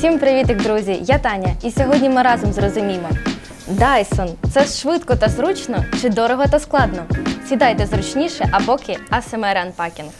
Усім привітик, друзі! Я Таня, і сьогодні ми разом зрозуміємо. Dyson – це швидко та зручно чи дорого та складно? Сідайте зручніше, а поки ASMR Unpacking.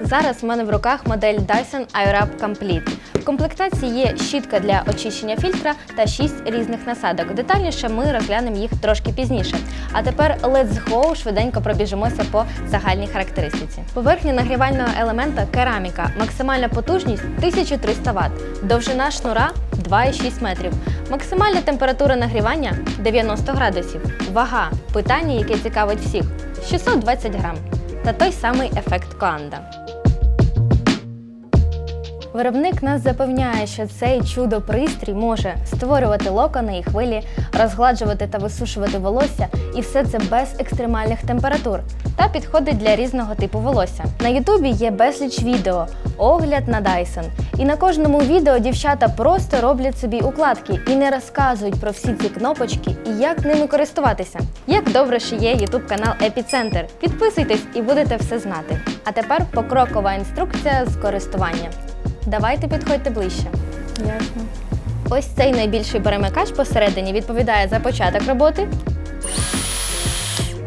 Зараз в мене в руках модель Dyson Airwrap Complete. В комплектації є щітка для очищення фільтра та 6 різних насадок. Детальніше ми розглянемо їх трошки пізніше. А тепер let's go, швиденько пробіжимося по загальній характеристиці. Поверхня нагрівального елемента кераміка, максимальна потужність 1300 Вт, довжина шнура 2,6 метрів. Максимальна температура нагрівання 90 градусів. Вага питання, яке цікавить всіх 620 грам. Та той самий ефект Коанда. Виробник нас запевняє, що цей чудо-пристрій може створювати локони і хвилі, розгладжувати та висушувати волосся, і все це без екстремальних температур та підходить для різного типу волосся. На Ютубі є безліч відео, огляд на Dyson. І на кожному відео дівчата просто роблять собі укладки і не розказують про всі ці кнопочки і як ними користуватися. Як добре, що є Ютуб канал Епіцентр. Підписуйтесь і будете все знати. А тепер покрокова інструкція з користування. Давайте підходьте ближче. Ясно. Ось цей найбільший перемикач посередині відповідає за початок роботи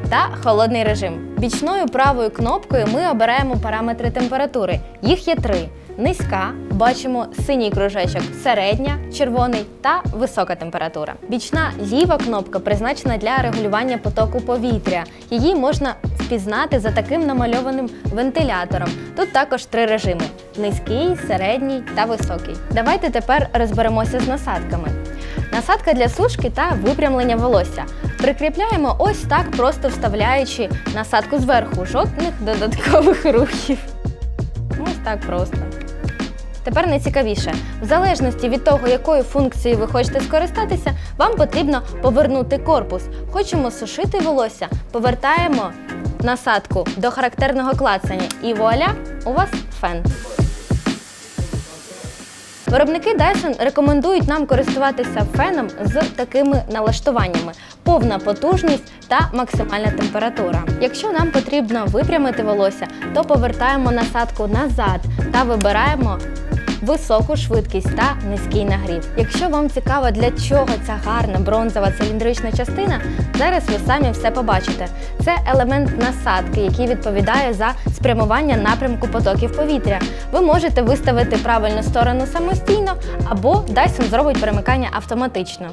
та холодний режим. Бічною правою кнопкою ми обираємо параметри температури. Їх є три: низька, бачимо синій кружечок, середня, червоний та висока температура. Бічна ліва кнопка призначена для регулювання потоку повітря. Її можна впізнати за таким намальованим вентилятором. Тут також три режими: низький, середній та високий. Давайте тепер розберемося з насадками. Насадка для сушки та випрямлення волосся. Прикріпляємо ось так, просто вставляючи насадку зверху, жодних додаткових рухів. Ось так просто. Тепер найцікавіше. В залежності від того, якою функцією ви хочете скористатися, вам потрібно повернути корпус. Хочемо сушити волосся, повертаємо насадку до характерного клацання. І вуаля, у вас фен. Виробники Dyson рекомендують нам користуватися феном з такими налаштуваннями: повна потужність та максимальна температура. Якщо нам потрібно випрямити волосся, то повертаємо насадку назад та вибираємо високу швидкість та низький нагрів. Якщо вам цікаво, для чого ця гарна бронзова циліндрична частина, зараз ви самі все побачите. Це елемент насадки, який відповідає за спрямування напрямку потоків повітря. Ви можете виставити правильну сторону самостійно, або Dyson зробить перемикання автоматично.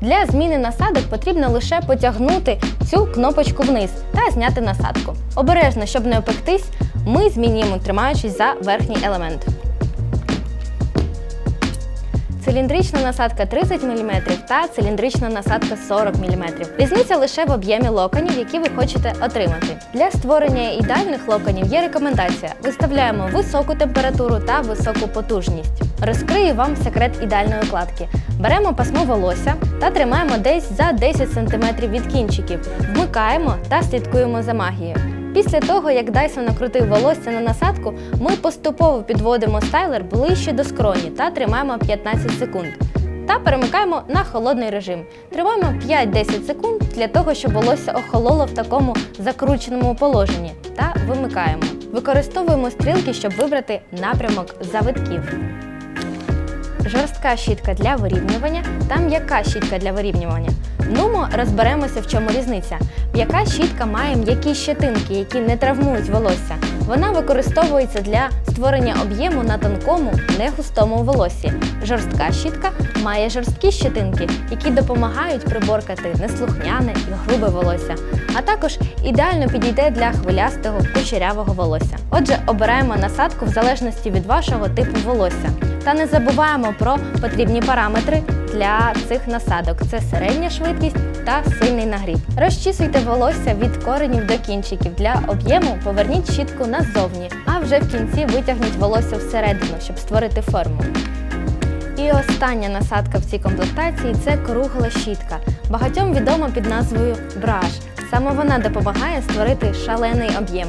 Для зміни насадок потрібно лише потягнути цю кнопочку вниз та зняти насадку. Обережно, щоб не опектись, ми змінюємо, тримаючись за верхній елемент. Циліндрична насадка 30 мм та циліндрична насадка 40 мм. Різниця лише в об'ємі локонів, які ви хочете отримати. Для створення ідеальних локонів є рекомендація: виставляємо високу температуру та високу потужність. Розкрию вам секрет ідеальної укладки. Беремо пасмо волосся та тримаємо десь за 10 см від кінчиків, вмикаємо та слідкуємо за магією. Після того, як Dyson накрутив волосся на насадку, ми поступово підводимо стайлер ближче до скроні та тримаємо 15 секунд. Та перемикаємо на холодний режим. Тримаємо 5-10 секунд для того, щоб волосся охололо в такому закрученому положенні. Та вимикаємо. Використовуємо стрілки, щоб вибрати напрямок завитків. Жорстка щітка для вирівнювання та м'яка щітка для вирівнювання. Нумо розберемося, в чому різниця. М'яка щітка має м'які щетинки, які не травмують волосся. Вона використовується для створення об'єму на тонкому, негустому волоссі. Жорстка щітка має жорсткі щетинки, які допомагають приборкати неслухняне і грубе волосся, а також ідеально підійде для хвилястого кучерявого волосся. Отже, обираємо насадку в залежності від вашого типу волосся. Та не забуваємо про потрібні параметри для цих насадок: це середня швидкість та сильний нагрів. Розчісуйте волосся від коренів до кінчиків. Для об'єму поверніть щітку назовні, а вже в кінці витягніть волосся всередину, щоб створити форму. І остання насадка в цій комплектації це кругла щітка. Багатьом відома під назвою браш. Саме вона допомагає створити шалений об'єм.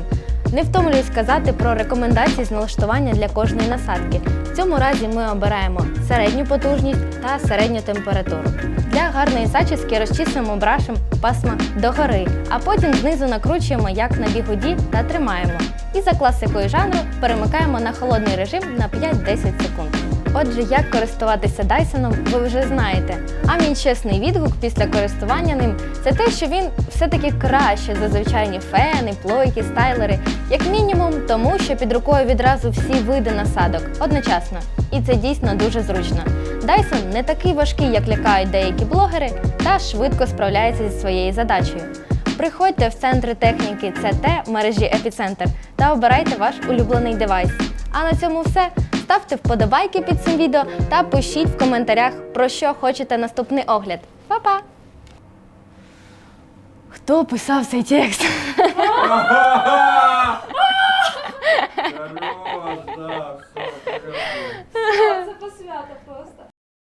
Не втомлююсь казати про рекомендації з налаштування для кожної насадки. В цьому разі ми обираємо середню потужність та середню температуру. Для гарної зачіски розчісуємо брашем пасма догори, а потім знизу накручуємо як на бігуді та тримаємо. І за класикою жанру перемикаємо на холодний режим на 5-10 секунд. Отже, як користуватися Дайсоном, ви вже знаєте. А мій чесний відгук після користування ним це те, що він все-таки краще за звичайні фени, плойки, стайлери, як мінімум, тому що під рукою відразу всі види насадок одночасно. І це дійсно дуже зручно. Dyson не такий важкий, як лякають деякі блогери, та швидко справляється зі своєю задачею. Приходьте в центри техніки CT мережі Епіцентр та обирайте ваш улюблений девайс. А на цьому все. Ставте вподобайки під цим відео та пишіть в коментарях, про що хочете наступний огляд. Па-па! Хто писав цей текст?